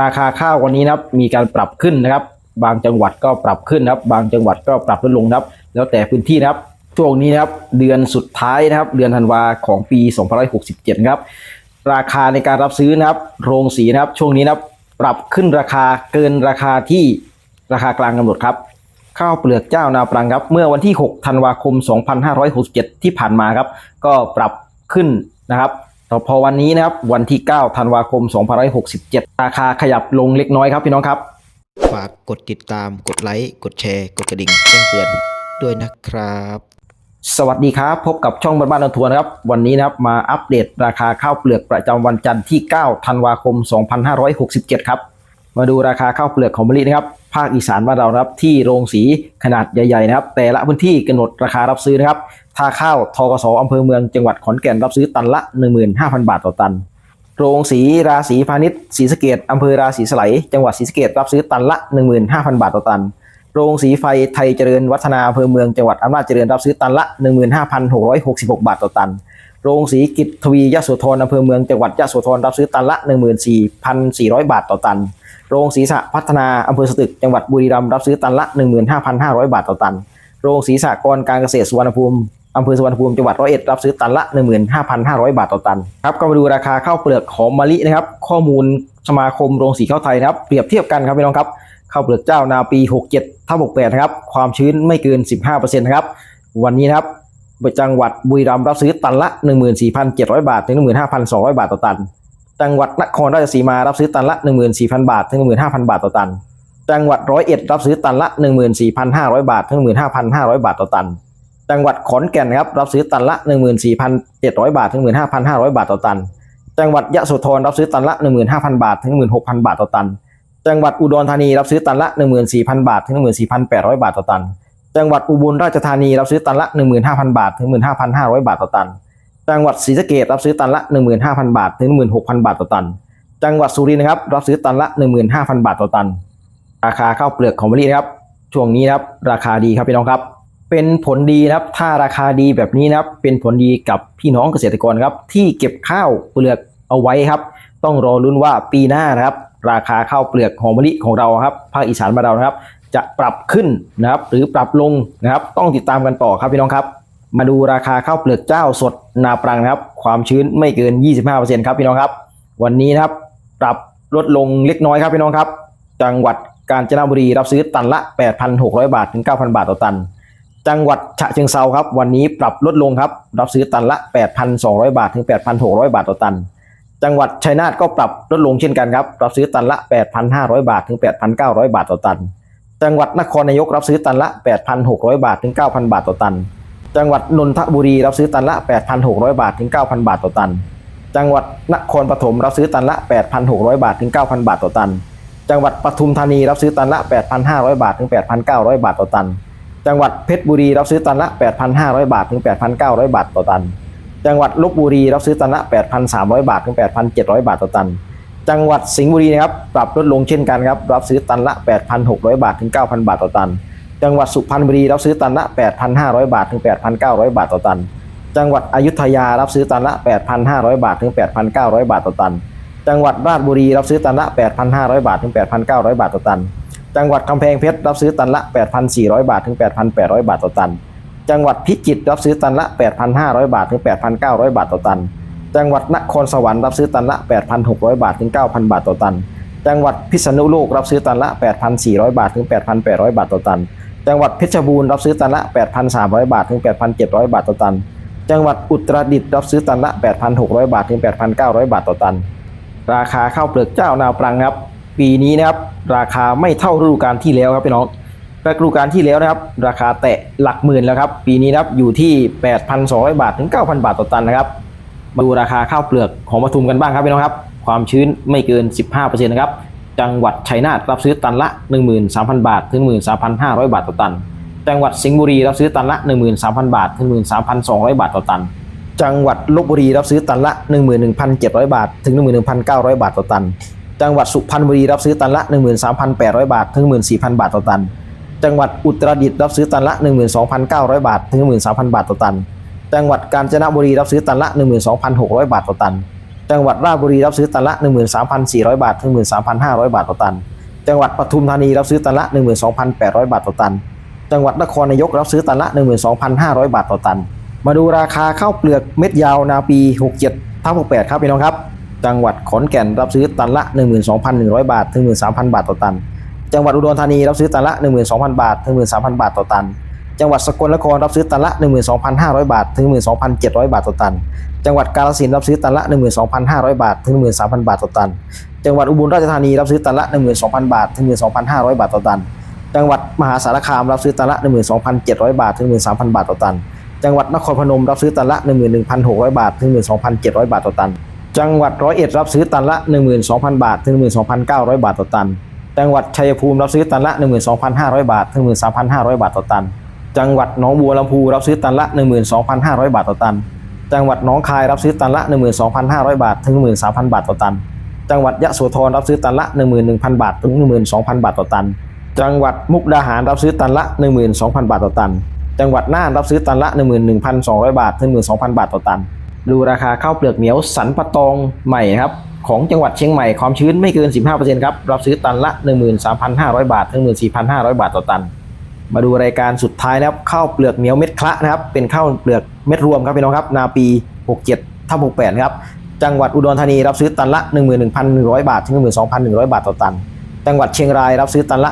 ราคาข้าววันนี้นะครับมีการปรับขึ้นนะครับ บางจังหวัดก็ปรับขึ้นนะครับ บางจังหวัดก็ปรับลดลงนะครับ แล้วแต่พื้นที่นะครับช่วงนี้นะครับเดือนสุดท้ายนะครับ เดือนธันวาของปี 2567ครับราคาในการรับซื้อนะครับ โรงสีนะครับ ช่วงนี้นะครับ ปรับขึ้นราคาเกินราคาที่ราคากลางกำหนดครับข้าวเปลือกเจ้านาปรังครับ เมื่อวันที่ 6 ธันวาคม 2567 ที่ผ่านมาครับ ก็ปรับขึ้นนะครับ แต่พอวันนี้นะครับวันที่ 9 ธันวาคม 2567 ราคาขยับลงเล็กน้อยครับพี่น้องครับ ฝากกดติดตาม กดไลค์ กดแชร์ กดกระดิ่งแจ้งเตือนด้วยนะครับ สวัสดีครับ พบกับช่องบ้านบ้านออนทัวร์นะครับ วันนี้นะครับมาอัปเดตราคาข้าวเปลือกประจำวันจันทร์ที่ 9 ธันวาคม 2567 ครับ มาดูราคาข้าวเปลือกของมะลินะครับ ภาคอีสานบ้านเรานะครับที่โรงสีขนาดใหญ่ๆนะครับ แต่ละพื้นที่กำหนดราคารับซื้อนะครับ ท่าข้าวทกสอำเภอเมืองจังหวัดขอนแก่นรับซื้อตันละ 15,000 บาทต่อตัน โรงสีราศีพาณิชย์ศรีสะเกดอำเภอราศีสไลจังหวัดศรีสะเกดรับซื้อตันละ 15,000 บาทต่อตัน โรงสีไฟไทยเจริญวัฒนาอำเภอเมืองจังหวัดอำนาจเจริญรับซื้อตันละ 15,666 บาทต่อตัน โรงสีกิจทวียโสธรอำเภอเมืองจังหวัดยโสธรรับซื้อตันละ 14,400 บาทต่อตัน โรงสีสะพัฒนาอำเภอสตึกจังหวัดบุรีรัมย์รับซื้อตันละ 15,500 บาทต่อตันโรงสีสากรการเกษตรสุวรรณภูมิ อำเภอสุวรรณภูมิจังหวัดร้อยเอ็ดรับซื้อตันละ 15,500 บาทต่อตันครับก็มาดูราคาข้าวเปลือกของมะลินะครับ ข้อมูลสมาคมโรงสีข้าวไทยนะครับ เปรียบเทียบกันครับพี่น้องครับข้าวเปลือกเจ้านาปี 67ทับ68นะครับความชื้นไม่เกิน 15%นะครับวันนี้นะครับจังหวัดบุรีรัมย์รับซื้อตันละ 14,700 บาทถึง15,200 บาทต่อตัน จังหวัดนครราชสีมารับซื้อตันละ 14,000 บาทถึง15,000 บาทต่อตัน จังหวัดร้อยเอ็ดรับซื้อตันละ 14,500 บาทถึง15,500 บาทต่อตัน จังหวัดขอนแก่นครับรับซื้อตันละ 14,700 บาทถึง 15,500 บาทต่อตัน จังหวัดยะโสธรรับซื้อตันละ 15,000 บาทถึง 16,000 บาทต่อตัน จังหวัดอุดรธานีรับซื้อตันละ 14,000 บาทถึง 14,800 บาทต่อตัน จังหวัดอุบลราชธานีรับซื้อตันละ 15,000 บาทถึง 15,500 บาทต่อตัน จังหวัดศรีสะเกษรับซื้อตันละ 15,000 บาทถึง 16,000 บาทต่อตัน จังหวัดสุรินทร์นะครับรับซื้อตันละ 15,000 บาทต่อตัน ราคาข้าวเปลือกของมะลินะครับช่วงนี้นะครับราคาดีครับพี่น้องครับ เป็นผลดีนะครับ ถ้าราคาดีแบบนี้นะครับ เป็นผลดีกับพี่น้องเกษตรกรครับ ที่เก็บข้าวเปลือกเอาไว้ครับ ต้องรอลุ้นว่าปีหน้านะครับ ราคาข้าวเปลือกหอมมะลิของเราครับภาคอีสานบ้าเรานะครับ จะปรับขึ้นนะครับ หรือปรับลงนะครับ ต้องติดตามกันต่อครับพี่น้องครับ มาดูราคาข้าวเปลือกเจ้าสดนาปรังนะครับ ความชื้นไม่เกิน 25%ครับพี่น้องครับ วันนี้นะครับ ปรับลดลงเล็กน้อยครับพี่น้องครับ จังหวัดกาญจนบุรีรับซื้อตันละ 8,600 บาทถึง 9,000 บาทต่อตัน จังหวัดฉะเชิงเซาครับ วันนี้ปรับลดลงครับ รับซื้อตันละ 8,200 บาท ถึง 8,600 บาทต่อตัน จังหวัดชัยนาทก็ปรับลดลงเช่นกันครับ รับซื้อตันละ 8,500 บาท ถึง 8,900 บาทต่อตัน จังหวัดนครนายกรับซื้อตันละ 8,600 บาท ถึง 9,000 บาทต่อตัน จังหวัดนนทบุรีรับซื้อตันละ 8,600 บาท ถึง 9,000 บาทต่อตัน จังหวัดนครปฐมรับซื้อตันละ 8,600 บาท ถึง 9,000 บาทต่อตัน จังหวัดปทุมธานีรับซื้อตันละ 8,500 บาท ถึง 8,900 บาทต่อตัน จังหวัดเพชรบุรีรับซื้อตันละ 8,500 บาทถึง 8,900 บาทต่อตัน จังหวัดลบบุรีรับซื้อตันละ 8,300 บาทถึง 8,700 บาทต่อตัน จังหวัดสิงห์บุรีนะครับปรับลดลงเช่นกันครับรับซื้อตันละ 8,600 บาทถึง 9,000 บาทต่อตัน จังหวัดสุพรรณบุรีรับซื้อตันละ 8,500 บาทถึง 8,900 บาทต่อตัน จังหวัดอยุธยารับซื้อตันละ 8,500 บาทถึง 8,900 บาทต่อตัน จังหวัดราชบุรีรับซื้อตันละ 8,500 บาทถึง 8,900 บาทต่อตัน จังหวัดกำแพงเพชรรับซื้อตันละ 8,400 บาทถึง 8,800 บาทต่อตัน จังหวัดพิจิตรรับซื้อตันละ 8,500 บาทถึง 8,900 บาทต่อตัน จังหวัดนครสวรรค์รับซื้อตันละ 8,600 บาทถึง 9,000 บาทต่อตัน จังหวัดพิษณุโลกรับซื้อตันละ 8,400 บาทถึง 8,800 บาทต่อตัน จังหวัดเพชรบูรณ์รับซื้อตันละ 8,300 บาทถึง 8,700 บาทต่อตัน จังหวัดอุตรดิตถ์รับซื้อตันละ 8,600 บาทถึง 8,900 บาทต่อตัน ราคาข้าวเปลือกเจ้านาวปรังครับ ปีนี้นะครับราคาไม่เท่าฤดูกาลที่แล้วครับพี่น้องฤดูกาลที่แล้วนะครับ ราคาแตะหลักหมื่นแล้วครับ ปีนี้นะครับอยู่ที่ 8,200 บาทถึง 9,000 บาทต่อตันนะครับมาดูราคาข้าวเปลือกของปทุมกันบ้างครับพี่น้องครับ ความชื้นไม่เกิน 15%นะครับจังหวัดชัยนาทรับซื้อตันละ 13,000 บาท ถึง 13,500 บาทต่อตัน จังหวัดสิงห์บุรีรับซื้อตันละ 13,000 บาท ถึง 13,200 บาทต่อตัน จังหวัดลบบุรีรับซื้อตันละ 11,700 บาท ถึง 11,900 บาทต่อตัน จังหวัดสุพรรณบุรีรับซื้อตันละ 13,800 บาท ถึง 14,000 บาทต่อตัน จังหวัดอุตรดิตถ์รับซื้อตันละ 12,900 บาท ถึง 13,000 บาทต่อตัน จังหวัดกาญจนบุรีรับซื้อตันละ 12,600 บาทต่อตัน จังหวัดราชบุรีรับซื้อตันละ 13,400 บาท ถึง 13,500 บาทต่อตัน จังหวัดปทุมธานีรับซื้อตันละ 12,800 บาทต่อตัน จังหวัดนครนายกรับซื้อตันละ 12,500 บาทต่อตัน มาดูราคาข้าวเปลือกเม็ดยาวนาปี 67ทับ68 ครับพี่น้องครับ จังหวัดขอนแก่นรับซื้อตันละ 12,100 บาทถึง13,000 บาทต่อตัน จังหวัดอุดรธานีรับซื้อตันละ 12,000 บาทถึง13,000 บาทต่อตัน จังหวัดสกลนครรับซื้อตันละ 12,500 บาทถึง12,700 บาทต่อตัน จังหวัดกาฬสินธุ์รับซื้อตันละ 12,500 บาทถึง13,000 บาทต่อตัน จังหวัดอุบลราชธานีรับซื้อตันละ 12,000 บาทถึง12,500 บาทต่อตัน จังหวัดมหาสารคามรับซื้อตันละ 12,700 บาทถึง13,000 บาทต่อตัน จังหวัดนครพนมรับซื้อตันละ 11,600 บาทถึง12,700 บาทต่อตัน จังหวัดร้อยเอ็ดรับซื้อตันละ 12,000 บาท ถึง 12,900 บาทต่อตัน จังหวัดชัยภูมิรับซื้อตันละ 12,500 บาท ถึง 13,500 บาทต่อตัน จังหวัดหนองบัวลำพูรับซื้อตันละ 12,500 บาทต่อตัน จังหวัดหนองคายรับซื้อตันละ 12,500 บาท ถึง 13,000 บาทต่อตัน จังหวัดยะโสธรรับซื้อตันละ 11,000 บาท ถึง 12,000 บาทต่อตัน จังหวัดมุกดาหารรับซื้อตันละ 12,000 บาทต่อตัน จังหวัดน่านรับซื้อตันละ 11,200 บาท ถึง 12,000 บาทต่อตัน ดูราคาข้าวเปลือกเหนียวสันปะตองใหม่ครับของจังหวัดเชียงใหม่ความชื้นไม่เกิน 15%ครับรับซื้อตันละ 13,500 บาท 14,500 บาทต่อตัน มาดูรายการสุดท้ายนะครับข้าวเปลือกเหนียวเม็ดคละนะครับเป็นข้าวเปลือกเม็ดรวมครับพี่น้องครับนาปี 67ทับ68ครับจังหวัดอุดรธานีรับซื้อตันละ 11,100 บาทถึง12,100 บาทต่อตัน จังหวัดเชียงรายรับซื้อตันละ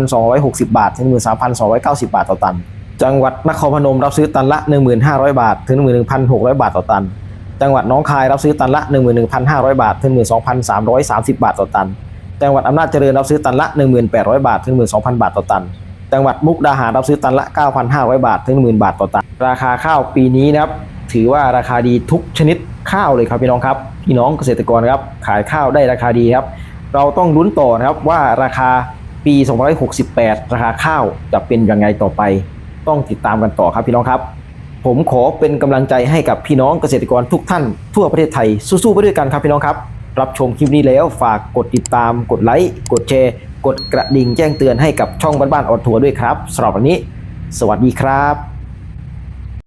12,260 บาทถึง13,290 บาทต่อตัน จังหวัดนครพนมรับซื้อตันละ 1,500 บาท ถึง 11,600 บาทต่อตัน จังหวัดน้องคายรับซื้อตันละ 11,500 บาท ถึง 12,330 บาทต่อตัน จังหวัดอำนาจเจริญรับซื้อตันละ 1,800 บาท ถึง 12,000 บาทต่อตัน จังหวัดมุกดาหารรับซื้อตันละ 9,500 บาท ถึง 10,000 บาทต่อตัน ราคาข้าวปีนี้นะครับ ถือว่าราคาดีทุกชนิดข้าวเลยครับพี่น้องครับ พี่น้องเกษตรกรครับ ขายข้าวได้ราคาดีครับ เราต้องลุ้นต่อนะครับว่าราคาปี 2568 ราคาข้าวจะเป็นยังไงต่อไป ต้องติดตามกันต่อครับพี่น้องครับ ผมขอเป็นกำลังใจให้กับพี่น้องเกษตรกรทุกท่านทั่วประเทศไทยสู้ๆไปด้วยกันครับพี่น้องครับ รับชมคลิปนี้แล้วฝากกดติดตาม กดไลค์กดแชร์ กดกระดิ่งแจ้งเตือนให้กับช่องบ้านๆออทัวร์ด้วยครับสำหรับวันนี้ สวัสดีครับ